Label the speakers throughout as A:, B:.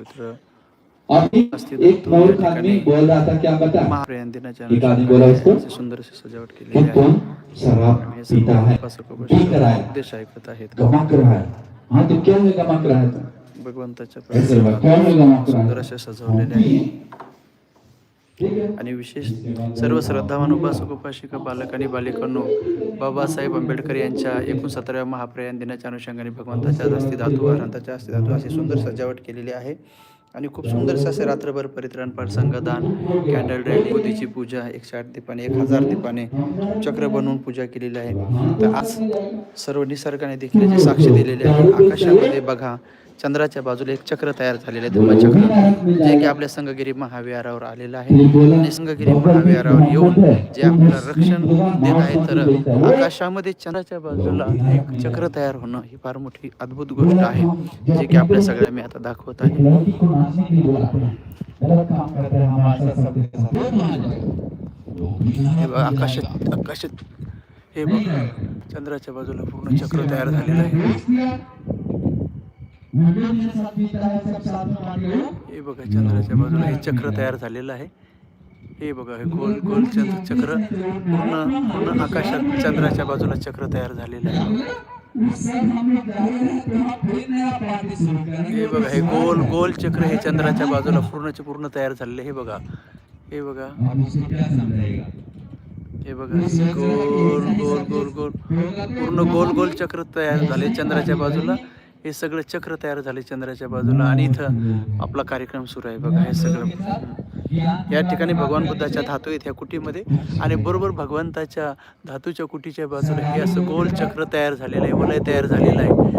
A: पवित्र
B: अभी एक मूर्ख आदमी बोल रहा था क्या बता
A: महाप्रयाण दिनाच्या
B: एक आदमी बोला उसको
A: अनुषंगाने सुंदर अशी सजावट
B: कि
A: केलेली आहे.
B: कौन शराब
A: हे सर्व
B: पीता है
A: उपासक
B: पी कर रहा है
A: उपदेश ऐकत आहेत.
B: गमक रहा है हाँ तो क्या है गमक रहा है तो
A: भगवंताच्या
B: ऐसे बात कौन गमक रहा
A: सुंदर असे सजवलेले आहे आणि विशेष सर्व श्रद्धावान उपासक उपासिका बालक आणि बालिकांनो बाबासाहेब आंबेडकर यांच्या एकोणसत्तराव्या महाप्रयाण दिनाच्या अनुषंगाने भगवंताच्या हस्ती धातू अनंताच्या हस्ती धातू अशी सुंदर सजावट केलेली आहे. आणि खूप सुंदरसं असे रात्रभर परित्राण पाठ संगदान कॅन्डल रॅली मोदीची पूजा एकशे आठ दीपाने एक हजार दीपाने चक्र बनवून पूजा केलेली आहे. तर आज सर्व निसर्गाने देखील याची साक्ष दिलेली आहे. आकाशामध्ये बघा चंद्राच्या बाजूला एक चक्र तयार झालेलं आहे. धम्मचक्र जे की आपल्या संगगिरी महाविहारावर आलेलं आहे. आणि संगगिरी महाविहारावर येऊन जे आपल्याला रक्षण देत आहे तर आकाशामध्ये चंद्राच्या बाजूला एक चक्र तयार होणं ही फार मोठी अद्भुत गोष्ट आहे जे की आपल्या सगळ्या मी आता दाखवत आहे. आकाशात आकाशात हे बघा चंद्राच्या बाजूला पूर्ण चक्र तयार झालेलं आहे. हे बघा चंद्राच्या बाजूला हे चक्र तयार झालेलं आहे. हे बघा हे गोल गोल चंद्र चक्र. पूर्ण पूर्ण आकाशात चंद्राच्या बाजूला चक्र तयार झालेलं आहे. हे बघा हे गोल गोल चक्र हे चंद्राच्या बाजूला पूर्णचे पूर्ण तयार झालेले हे बघा. हे बघा. हे बघा गोल गोल गोल गोल. पूर्ण गोल गोल चक्र तयार झाले चंद्राच्या बाजूला. हे सगळं चक्र तयार झाले चंद्राच्या बाजूला आणि इथं आपला कार्यक्रम सुरू आहे. बघा हे सगळं. या ठिकाणी भगवान बुद्धाच्या धातू आहेत ह्या कुटीमध्ये आणि बरोबर भगवंताच्या धातूच्या कुटीच्या बाजूला हे असं गोल चक्र तयार झालेलं आहे वलय तयार झालेलं आहे.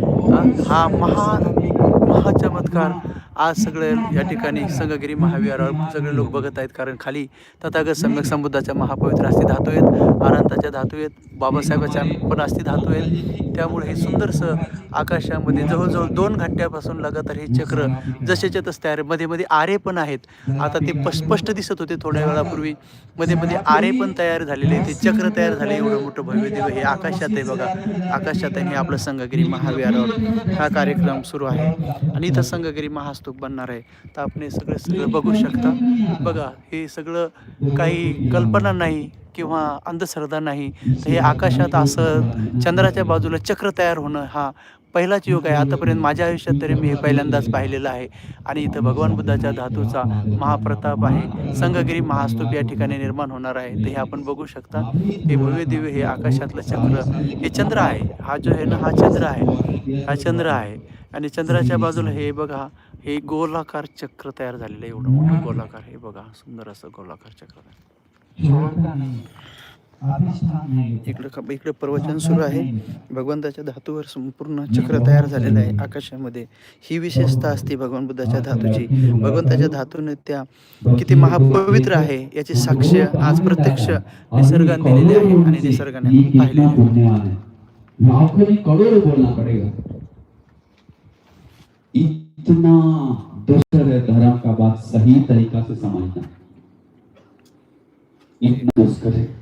A: हा- महान महा महाचमत्कार आज सगळे या ठिकाणी संगगिरी महाविहारावर सगळे लोक बघत आहेत कारण खाली तथागत सम्यक संबुद्धाच्या महापवित्र अस्थी धातू आहेत अनंताच्या धातू आहेत बाबासाहेबाच्या पण अस्थी धातू आहेत. त्यामुळे हे सुंदरसं आकाशामध्ये जवळजवळ दोन घंट्यापासून लगातार हे चक्र जसेच्या तस तयारमध्ये मध्ये आरे पण आहेत. आता ते स्पष्ट दिसत होते थोड्या वेळापूर्वी. मध्ये मध्ये आरे पण तयार झालेले ते चक्र तयार झाले एवढं मोठं भव्य दिव्य हे आकाशात आहे बघा. आकाशात आहे हे आपलं संगगिरी महाविहारावर हा कार्यक्रम सुरू आहे. आणि इथं संगगिरी महास्तूप बनणार आहे. तर आपण हे सगळं सगळं बघू शकता. बघा हे सगळं काही कल्पना नाही किंवा अंधश्रद्धा नाही. तर हे आकाशात असं चंद्राच्या बाजूला चक्र तयार होणं हा पहिलाच योग आहे. आतापर्यंत माझ्या आयुष्यात तरी मी हे पहिल्यांदाच पाहिलेलं आहे. आणि इथं भगवान बुद्धाच्या धातूचा महाप्रताप आहे. संगगिरी महास्तूप या ठिकाणी निर्माण होणार आहे. तर हे आपण बघू शकता. हे भव्य दिव्य हे आकाशातलं चक्र हे चंद्र आहे. हा जो आहे ना हा चंद्र आहे. हा चंद्र आहे. आणि चंद्राच्या बाजूला हे बघा हे गोलाकार चक्र तयार झालेलं आहे एवढं मोठं गोलाकार हे बघा सुंदर असं गोलाकार चक्र इकडं इकडं प्रवचन सुरू आहे. भगवंताच्या धातूवर संपूर्ण चक्र तयार झालेलं आहे आकाशामध्ये. ही विशेषता असते भगवान बुद्धाच्या धातूची. भगवंताच्या धातूने त्या किती महापवित्र आहे याची साक्ष आज प्रत्यक्ष निसर्गाने दिलेली आहे आणि निसर्गाने पाहिलेली आहे.
B: इतना वाला है धर्म का बात सही तरीका से समझना। इतना दुष्कर है।